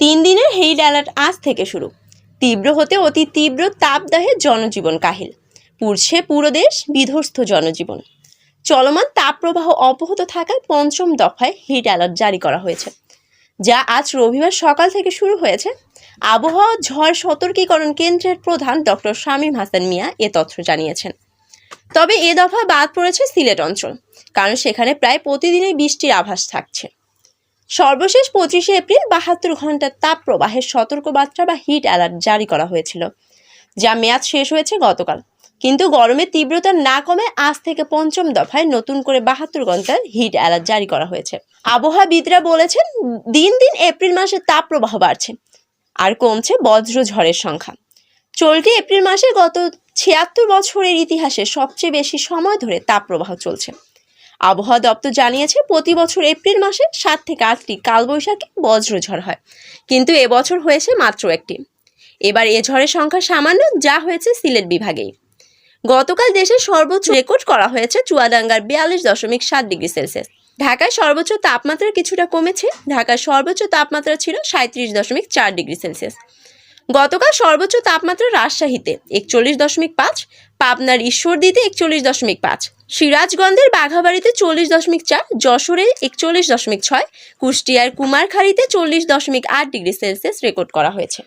তিন দিনের হেইড অ্যালার্ট আজ থেকে শুরু। তীব্র হতে অতি তীব্র তাপদাহে জনজীবন কাহিল। পুড়ছে পুরো দেশ, বিধ্বস্ত জনজীবন। চলমান তাপপ্রবাহ অব্যাহত থাকায় পঞ্চম দফায় হিট অ্যালার্ট জারি করা হয়েছে, যা আজ রবিবার সকাল থেকে শুরু হয়েছে। আবহাওয়া ঝড় সতর্কীকরণ কেন্দ্রের প্রধান ডক্টর শামীম হাসান মিয়া এ তথ্য জানিয়েছেন। তবে এ দফা বাদ পড়েছে সিলেট অঞ্চল, কারণ সেখানে প্রায় প্রতিদিনই বৃষ্টির আভাস থাকছে। সর্বশেষ পঁচিশে এপ্রিল বাহাত্তর ঘণ্টার তাপ প্রবাহের সতর্কবার্তা বা হিট অ্যালার্ট জারি করা হয়েছিল, যা মেয়াদ শেষ হয়েছে গতকাল। কিন্তু গরমের তীব্রতা না কমে আজ থেকে পঞ্চম দফায় নতুন করে বাহাত্তর ঘণ্টার হিট অ্যালার্ট জারি করা হয়েছে। আবহাওয়াবিদরা বলেছেন, দিন দিন এপ্রিল মাসে তাপ প্রবাহ বাড়ছে আর কমছে বজ্র ঝড়ের সংখ্যা। চলতি এপ্রিল মাসে গত ছিয়াত্তর বছরের ইতিহাসে সবচেয়ে বেশি সময় ধরে তাপপ্রবাহ চলছে। আবহাওয়া দপ্তর জানিয়েছে, প্রতি বছর এপ্রিল মাসে সাত থেকে আটটি কালবৈশাখী বজ্রঝড় হয়। কিন্তু এবছর হয়েছে মাত্র একটি। এবার এ ঝড়ের সংখ্যা সামান্য, যা হয়েছে সিলেট বিভাগেই। গতকাল দেশে সর্বোচ্চ রেকর্ড করা হয়েছে চুয়াডাঙ্গার বিয়াল্লিশ দশমিক সাত ডিগ্রি সেলসিয়াস। ঢাকায় সর্বোচ্চ তাপমাত্রা কিছুটা কমেছে, ঢাকার সর্বোচ্চ তাপমাত্রা ছিল সাঁত্রিশ দশমিক চার ডিগ্রি সেলসিয়াস। গতকাল সর্বোচ্চ তাপমাত্রা রাজশাহীতে একচল্লিশ দশমিক পাঁচ, পাবনার ঈশ্বরদীতে একচল্লিশ দশমিক পাঁচ, সিরাজগঞ্জের বাঘাবাড়িতে চল্লিশ দশমিক চার, যশোরে একচল্লিশ দশমিক ছয়, কুষ্টিয়ার কুমারখালীতে চল্লিশ দশমিক আট ডিগ্রি সেলসিয়াস রেকর্ড করা হয়েছে।